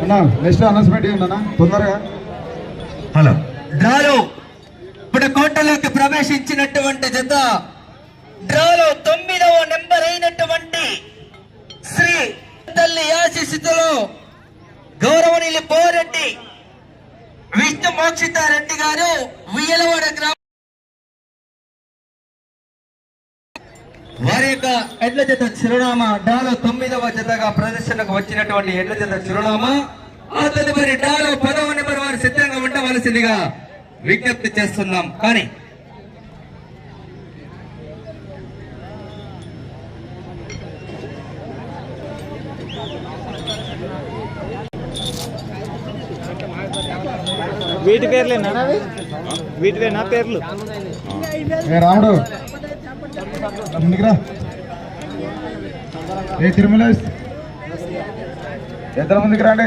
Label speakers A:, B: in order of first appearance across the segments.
A: అన్నా next announcement తొందరగా.
B: Hello. డ్రాలో ఇప్పుడు కోటలోకి ప్రవేశించినటువంటి జత డ్రాలో తొమ్మిదవ నెంబర్ అయినటువంటి శ్రీ తల్లి ఆశీస్సుతో గౌరవనీయులు పోరెడ్డి విష్ణు మోక్షితారెడ్డి గారు ఉయ్యలవాడ గ్రామం వారి యొక్క ఎడ్ల జత చిరునామా డాలో తొమ్మిదవ జతగా ప్రదర్శనకు వచ్చినటువంటి ఎడ్ల జత చిరునామా ఆ తదుపరి డాలో పదవ నెంబర్ వారు సిద్ధంగా ఉండవలసిందిగా విజ్ఞప్తి చేస్తున్నాం. కానీ
C: వీటి పేర్లేనా? అవి వీటివే నా పేర్లు?
A: ఏ రాముడు ముందుకురా. ఏ తిరుమల? ఎంత ముందుకు రండి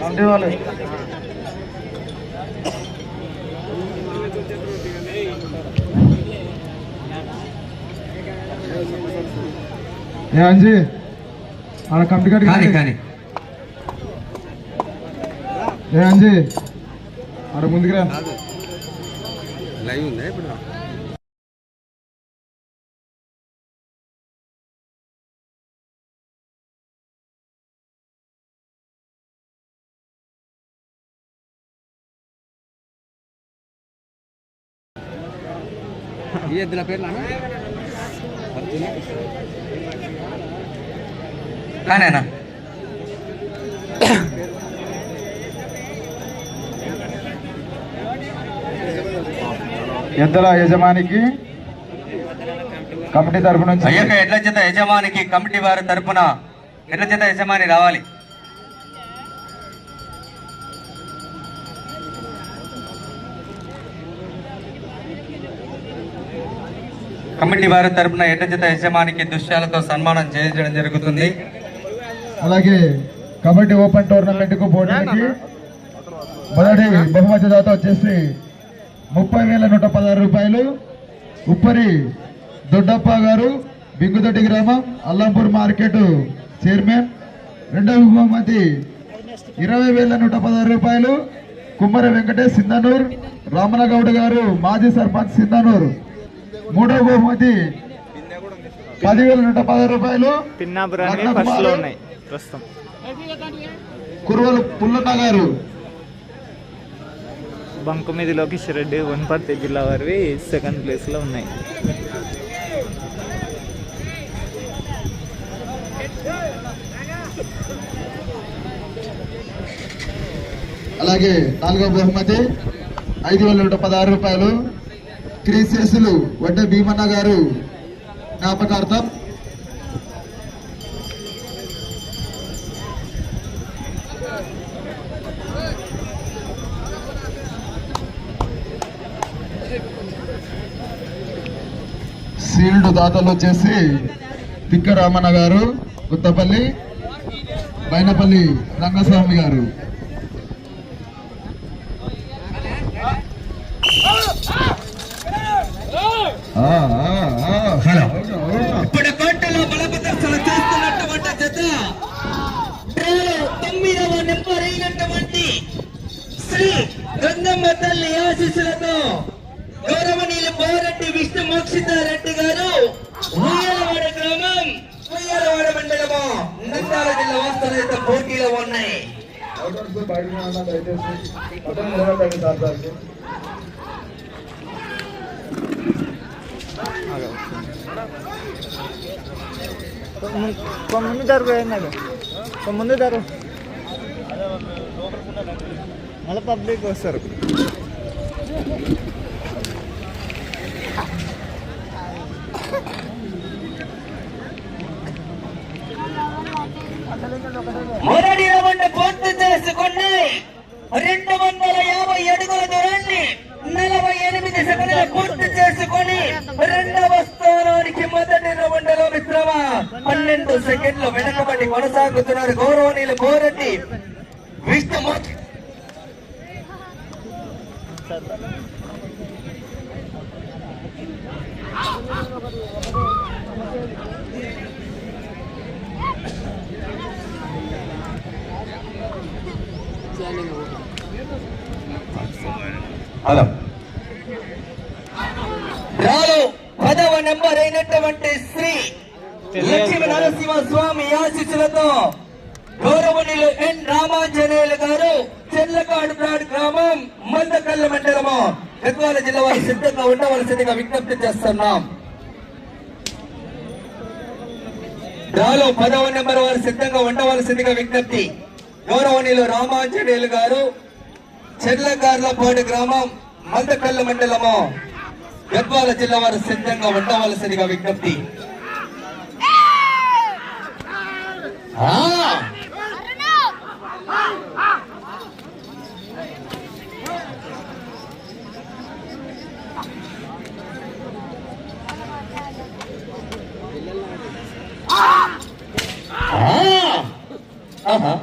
A: కమిటీ వాళ్ళు. ఏ అంజీ ఆడ కమిటీ
B: కానీ
A: కట్టి
B: కానీ.
A: ఏ అంజీ ఆడ ముందుకు రా
B: లైవ్ ఉందా ఇప్పుడు? ఎద్దుల పేర్లు కానేనా
A: ఎద్దల యజమానికి? కమిటీ
B: అయ్యక ఎడ్ల చేత యజమానికి కమిటీ వారి తరపున ఎడ్ల చేత యజమాని రావాలి. కమిటీ వారి తరఫున ఎడ్ల యజమానికి దృశ్యాలతో సన్మానం చేయించడం జరుగుతుంది.
A: అలాగే కబడ్డీ ఓపెన్ టోర్నమెంట్కు పోటీకి మొదటి బహుమతి దాత వచ్చేసి ముప్పై వేల నూట పదహారు రూపాయలు. ఉప్పరి దొడ్డప్ప గారు బింగుదొడ్డి గ్రామం అల్లంపూర్ మార్కెట్ చైర్మన్. రెండవ బహుమతి ఇరవై వేల నూట పదహారు రూపాయలు. కుమ్మర వెంకటేష్ సింధనూర్ రామనగౌడ్ గారు మాజీ సర్పంచ్ సింధనూర్. మూడవ బహుమతి పదివేల నూట పదహారు రూపాయలు కురువలు పుల్లన్న గారు.
C: బంకుమీది లోకేష్ రెడ్డి వనపర్తి జిల్లా వారివి సెకండ్ ప్లేస్లో ఉన్నాయి.
A: అలాగే నాలుగో బహుమతి ఐదు వేల నూట పదహారు రూపాయలు. క్రీసియస్లు వడ్డ భీమన్న గారు జ్ఞాపకార్థం. సీల్డ్ దాతలు వచ్చేసి తిక్క రామన్న గారు కొత్తపల్లి బైనపల్లి రంగస్వామి గారు ఆ, ఆ, ఆ.
B: హలో. ఇప్పుడు కోటలో బలప్రదర్శన చేస్తున్నటువంటి జత. తొమ్మిదవ నెంబర్ అయినటువంటి శ్రీ గంగమ్మ తల్లి ఆశీస్సులతో గౌరవనీయులు పోరెడ్డి విష్ణు మోక్షితారెడ్డి గారు ఉయ్యాలవాడ గ్రామం ఉయ్యాలవాడ మండలము నంద్యాల జిల్లా వాస్తవ పోటీలో ఉన్నాయి.
C: ముందు జరుగు ఏంటంటే ముందు జరుగు మళ్ళీ పబ్లిక్ వస్తారు
B: మొదటి రౌండ్ పూర్తి చేసుకుని రెండు వందల యాభై అడుగుల దూరాన్ని నలభై ఎనిమిది సెకండ్లు పూర్తి చేసుకుని రెండవ స్థానానికి మొదటి రౌండ్లో మిత్రమ పన్నెండు సెకండ్లు వెనకబడి కొనసాగుతున్నారు గౌరవనీయులు గోరెడ్డి విష్ణుమూర్తి
A: హలో
B: రాలు పదవ నెంబర్ అయినటువంటి శ్రీ లక్ష్మీ నరసింహ స్వామి ఆశీస్సులతో గౌరవనీయులు ఎన్ రామాంజనేయులు గారు చెల్లకాడు ప్రాడ్ గ్రామం మందకల్ల మండలము గద్వాల జిల్లా వారు సిద్ధంగా ఉండవలసిందిగా విజ్ఞప్తి చేస్తున్నాం. రాలో పదవ నెంబర్ వారు సిద్ధంగా ఉండవలసిందిగా విజ్ఞప్తి గౌరవనీయులు రామాంజనేయులు గారు చెర్లగార్లపాడు గ్రామం మందకల్ల మండలము గద్వాల జిల్లా వారు సిద్ధంగా ఉండవలసిందిగా విజ్ఞప్తి ఆ, ఆ, ఆహా.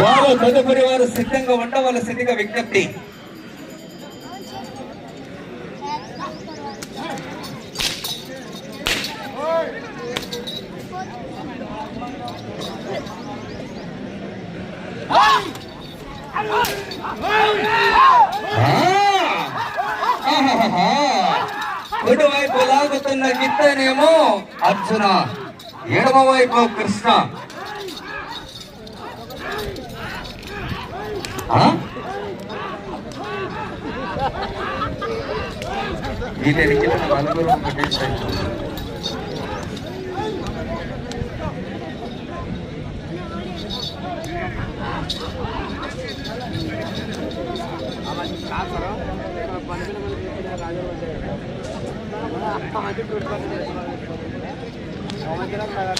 B: వారు తదుపరి వారు సిద్ధంగా ఉండవలసిందిగా విజ్ఞప్తి. కుడివైపు లాగుతున్న గిత్తనేమో అర్జున ఎడమ వైపు కృష్ణ. ఆ? వీటెనికి నలుగురు ఒకటేసారి.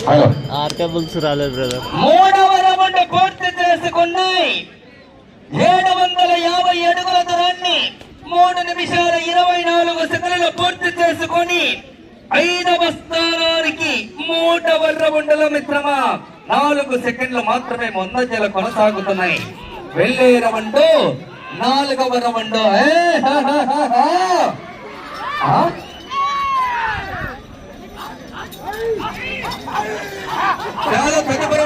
B: హలో
C: ఆర్కే బుల్స్ రాలేదు బ్రదర్
B: మూడవ రౌండ్ పూర్తి చేసుకున్నాయి ఏడు వందల యాభై అడుగుల దూరాన్ని మూడు నిమిషాల ఇరవై నాలుగు సెకండ్లు పూర్తి చేసుకొని ఐదవ స్థానానికి మూడవ ఉండల మిత్రమా నాలుగు సెకండ్లు మాత్రమే ముందంజల కొనసాగుతున్నాయి. వెళ్ళే రవండు నాలుగవ రవండు ఏ, చాలా తదుపరి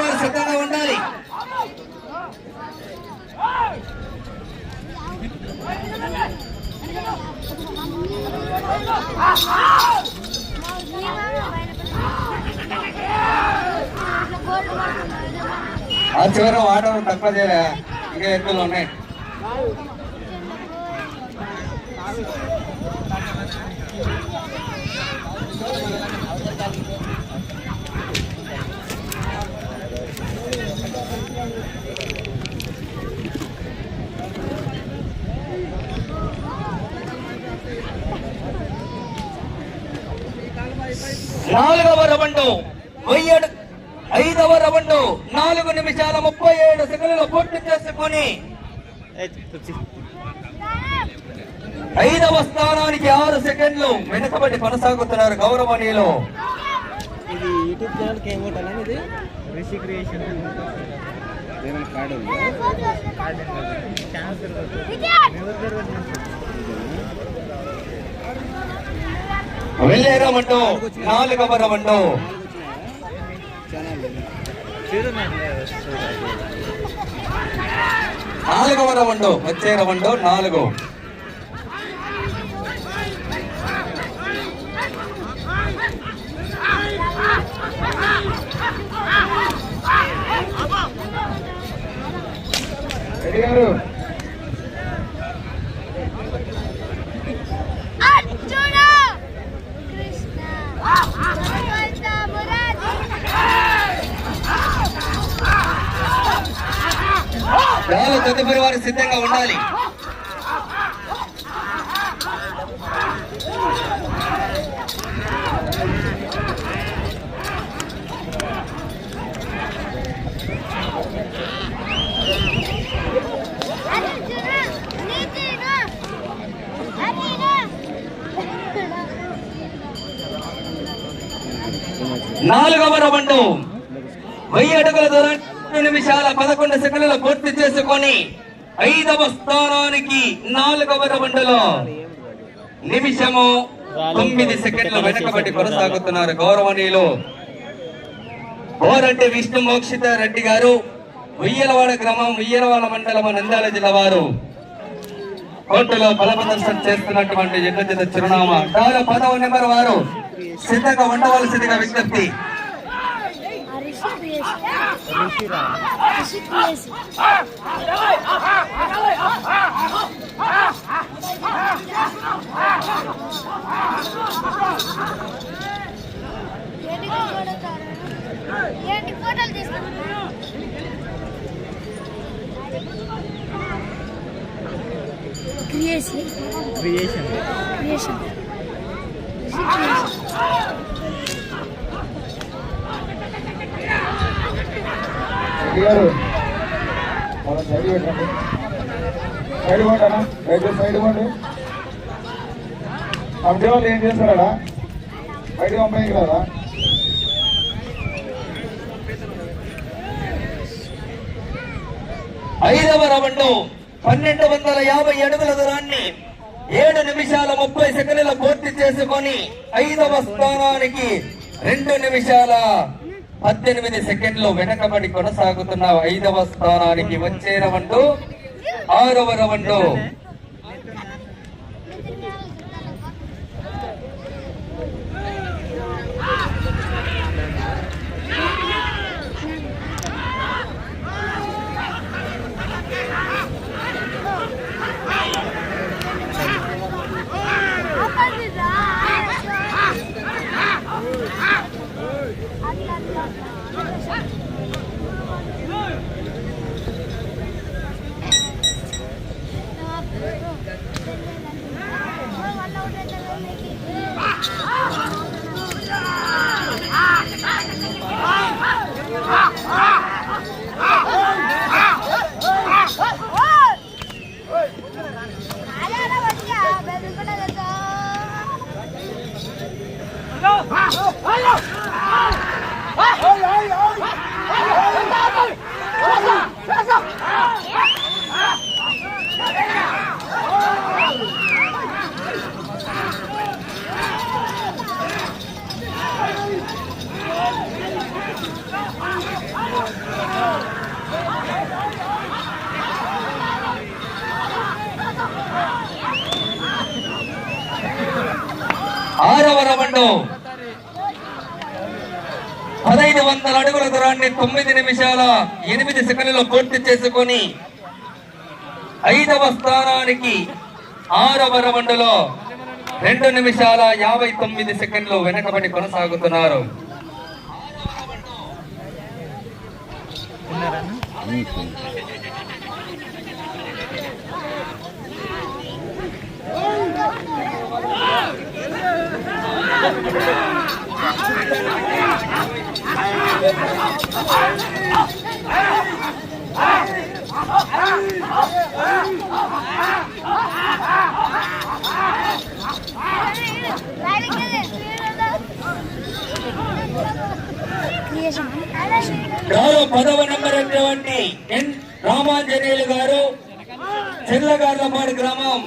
B: ఆ చివర వాటర్ తక్కువ చేయలే ఇంకా ఎక్కువలు ఉన్నాయి నాలుగవ రౌండ్ వెయ్యడు ఐదవ రౌండ్ నాలుగు నిమిషాల ముప్పై ఏడు సెకండ్లు పూర్తి చేసుకుని ఐదవ స్థానానికి ఆరు సెకండ్లు వెనుకబడి కొనసాగుతున్నారు గౌరవనీయులు.
C: ఇది యూట్యూబ్ ఛానల్కి ఏం కొట్టాలని ఇది? రిషి క్రియేషన్.
B: వెళ్ళే రౌండ్ నాలుగవ రౌండ్. నాలుగవ రౌండ్ వచ్చే రౌండ్ నాలుగు.
A: రెడ్డి గారు
B: చాలా తదుపరి వారు సిద్ధంగా ఉండాలి. నాలుగవ రౌండ్. వెయ్యి అడుగుల దూరం నిమిషాల పదకొండు సెకండ్లు పూర్తి చేసుకొని ఐదవ స్థానానికి నాలుగవ రౌండ్లో నిమిషము తొమ్మిది సెకండ్లు వెనకబడి కొనసాగుతున్నారు గౌరవనీయులు. ఓరంటి విష్ణు మోక్షిత రెడ్డి గారు ఉయ్యలవాడ గ్రామం ఉయ్యలవాడ మండలం నంద్యాల జిల్లా వారు. కోర్టులో బలప్రదర్శన చేస్తున్నటువంటి ఎన్నో చిరునామా. పదవ నెంబర్ వారు. సిద్ధంగా ఉండవలసిందిగా విజ్ఞప్తి.
D: ఏంటి ఫోటోలు తీసుకుంటున్నా క్రియేషన్
C: క్రియేషన్
D: క్రియేషన్
A: గారు మన సైడ్ పెట్టండి సైడ్ ఇవ్వండి అన్న రైతు సైడ్ ఇవ్వండి కమిటీ వాళ్ళు ఏం చేస్తారా బయట పంపేయకి రాదా
B: ఐదవ రౌండ్ పన్నెండు వందల యాభై అడుగుల దూరాన్ని ఏడు నిమిషాల ముప్పై సెకండ్ల పూర్తి చేసుకొని ఐదవ స్థానానికి రెండు నిమిషాల పద్దెనిమిది సెకండ్లు వెనకబడి కొనసాగుతున్న ఐదవ స్థానానికి వచ్చే రవండు ఆరవ రవండు Yeah. ఆరవ రౌండ్. పదహైదు వందల అడుగుల దూరాన్ని తొమ్మిది నిమిషాల ఎనిమిది సెకండ్లలో పూర్తి చేసుకొని ఐదవ స్థానానికి ఆరవ రౌండ్లో రెండు నిమిషాల యాభై తొమ్మిది సెకండ్లు వెనకబడి కొనసాగుతున్నారు.
D: 나라는? 응. 아!
B: గారు పదవ నెంబర్ అయినటువంటి ఎన్ రామాంజనేయులు గారు చెల్లగార్లపాడు గ్రామం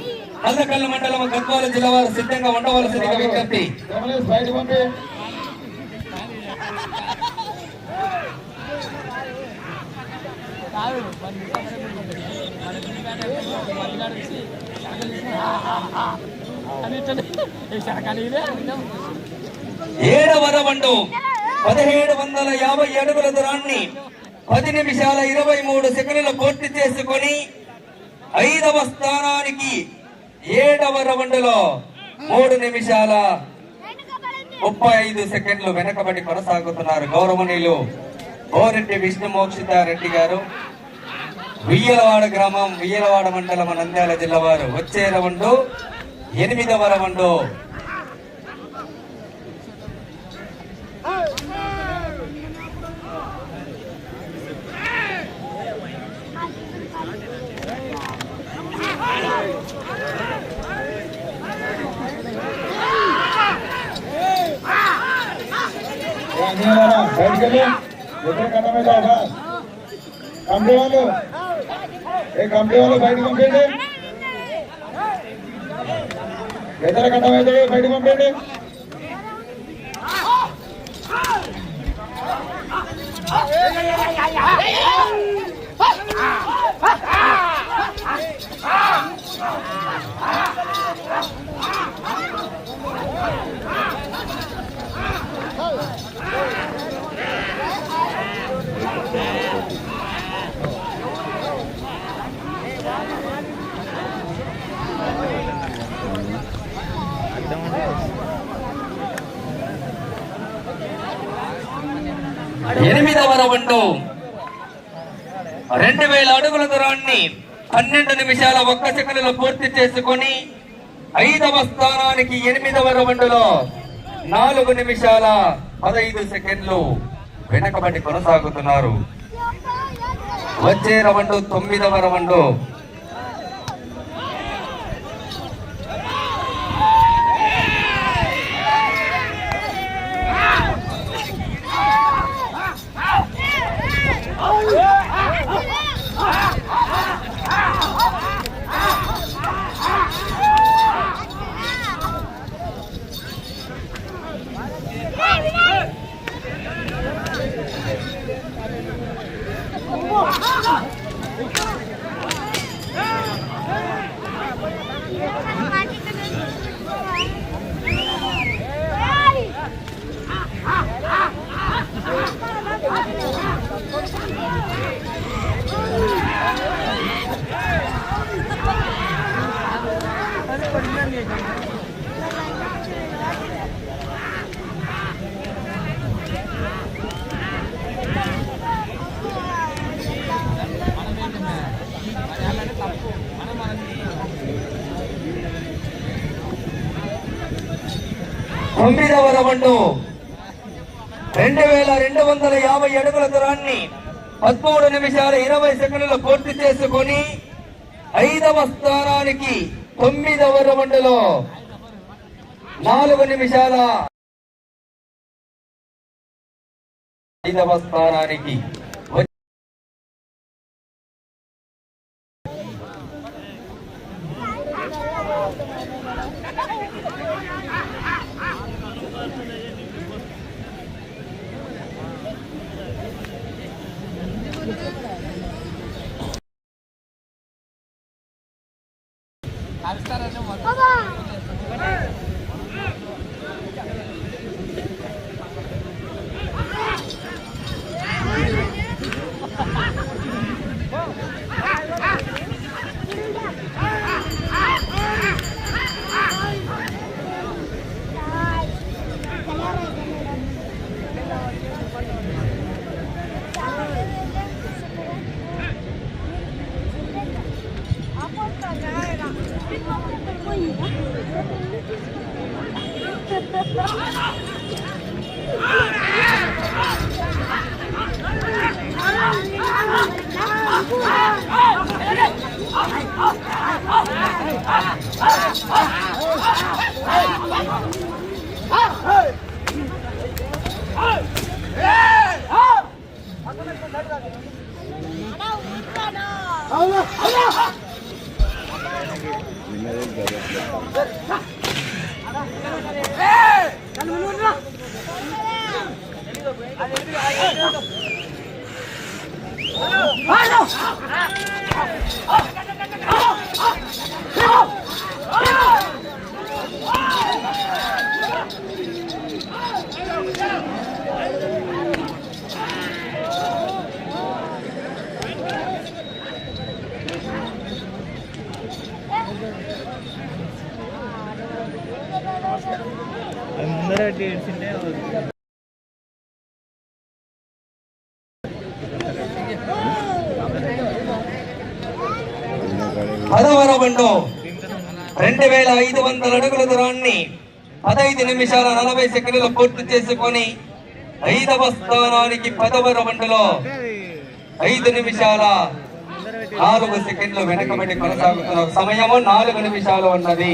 B: అల్లకల్ల మండలం గద్వాల జిల్లా వారు సిద్ధంగా ఉండవలసిందిగా విజ్ఞప్తి. ఏడవ రవండు పదిహేడు వందల యాభై అడుగుల దూరాన్ని పది నిమిషాల ఇరవై మూడు సెకండ్లు పూర్తి చేసుకొని ఐదవ స్థానానికి ఏడవ రౌండ్లో మూడు నిమిషాల ముప్పై ఐదు సెకండ్లు వెనకబడి కొనసాగుతున్నారు గౌరవనీయులు గోరెడ్డి విష్ణుమోక్షిత రెడ్డి గారు. ఉయ్యలవాడ గ్రామం వియ్యలవాడ మండలం నంద్యాల జిల్లా వారు. వచ్చే రౌండ్ ఎనిమిదవ రౌండ్
A: నీళ్ళరా బయటికి వెళ్ళి ఎదురు కట్ట మీద ఒక కంపెనీ వాళ్ళు ఏ కంపెనీ వాళ్ళు బయటకు పంపండి పంపండి
B: ఎనిమిదవ రౌండ్. రెండు వేల అడుగుల దూరాన్ని పన్నెండు నిమిషాల ఒక్క సెకండ్లో పూర్తి చేసుకొని ఐదవ స్థానానికి ఎనిమిదవ రౌండ్లో నాలుగు నిమిషాల పదహైదు సెకండ్లు వెనకబడి కొనసాగుతున్నారు. వచ్చే రౌండ్ తొమ్మిదవ రౌండ్ తొమ్మిదవ రౌండ్ రెండు వేల రెండు వందల యాభై అడుగుల దూరాన్ని పదమూడు నిమిషాల ఇరవై సెకండ్లు పూర్తి చేసుకొని ఐదవ స్థానానికి తొమ్మిదవ రౌండ్లో నాలుగు నిమిషాల ఐదవ స్థానానికి వచ్చి-
C: అది ముందర ఏడ్చింటే
B: రెండు వేల ఐదు వందల అడుగుల దూరాన్ని పదహైదు నిమిషాల నలభై సెకండ్లు పూర్తి చేసుకొని ఐదవ స్థానానికి పదవర బండలో ఐదు నిమిషాల నాలుగు సెకండ్లు వెనకబడి కొనసాగుతున్న సమయము నాలుగు నిమిషాలు ఉన్నది.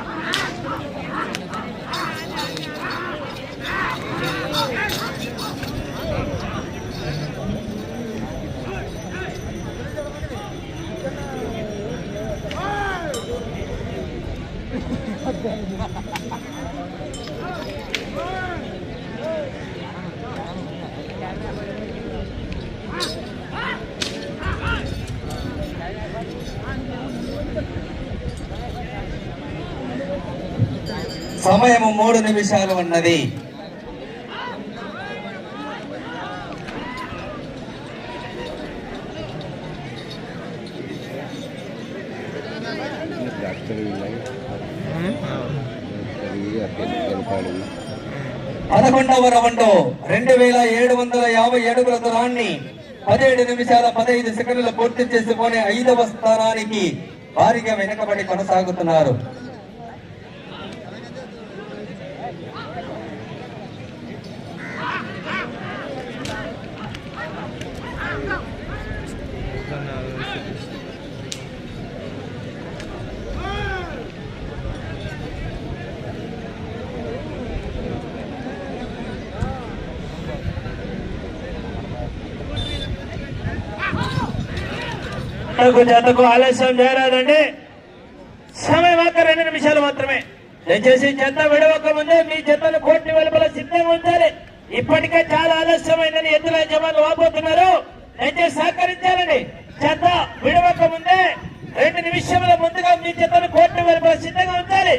B: సమయము మూడు నిమిషాలు ఉన్నది. పదకొండవ రౌండ్ రెండు వేల ఏడు వందల యాభై ఏడుగుల దూరాన్ని పదిహేడు నిమిషాల పదహైదు సెకండ్లు పూర్తి చేసుకొని ఐదవ స్థానానికి భారీగా వెనుకబడి కొనసాగుతున్నారు. ఎందుకు జతకు ఆలస్యం చేయరాదండి. సమయం మాత్రం రెండు నిమిషాలు మాత్రమే. దయచేసి జత విడవక ముందే మీ జతను కోర్టు వెలుపల సిద్ధంగా ఉంచాలి. ఇప్పటికే చాలా ఆలస్యమైందని ఎద్దుల యజమానులు వాపోతున్నారు. దయచేసి సహకరించాలండి. జత విడవక ముందే రెండు నిమిషముల ముందుగా మీ జతను కోర్టు వెలుపల సిద్ధంగా ఉంచాలి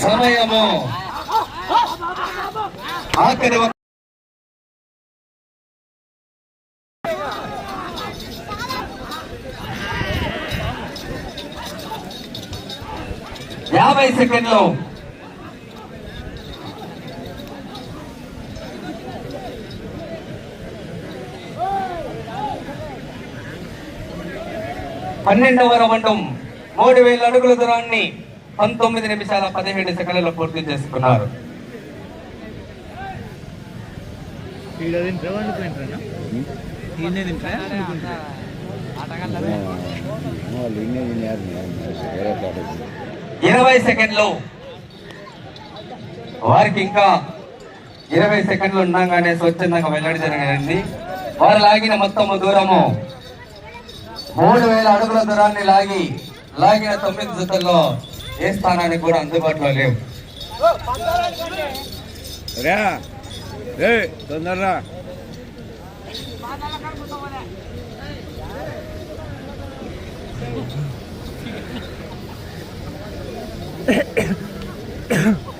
B: సమయము ఆఖరి యాభై సెకండ్లు. పన్నెండవ రౌండ్ మూడు వేల అడుగుల దూరాన్ని పంతొమ్మిది నిమిషాల పదిహేడు సెకండ్లలో పూర్తి చేసుకున్నారు.
C: ఈడ ఈయనే తింటారా?
B: ఇరవై సెకండ్లు. వారికి ఇంకా ఇరవై సెకండ్లు ఉండగానే స్వచ్ఛందంగా వెల్లడి జరిగింది వారు లాగిన మొత్తము దూరము. మూడు వేల అడుగుల దూరాన్ని లాగి లాగిన తొమ్మిది జతల్లో ఏ స్థానానికి కూడా అందుబాటులో లేవు.
E: రా రే తొందరరా
C: ఆ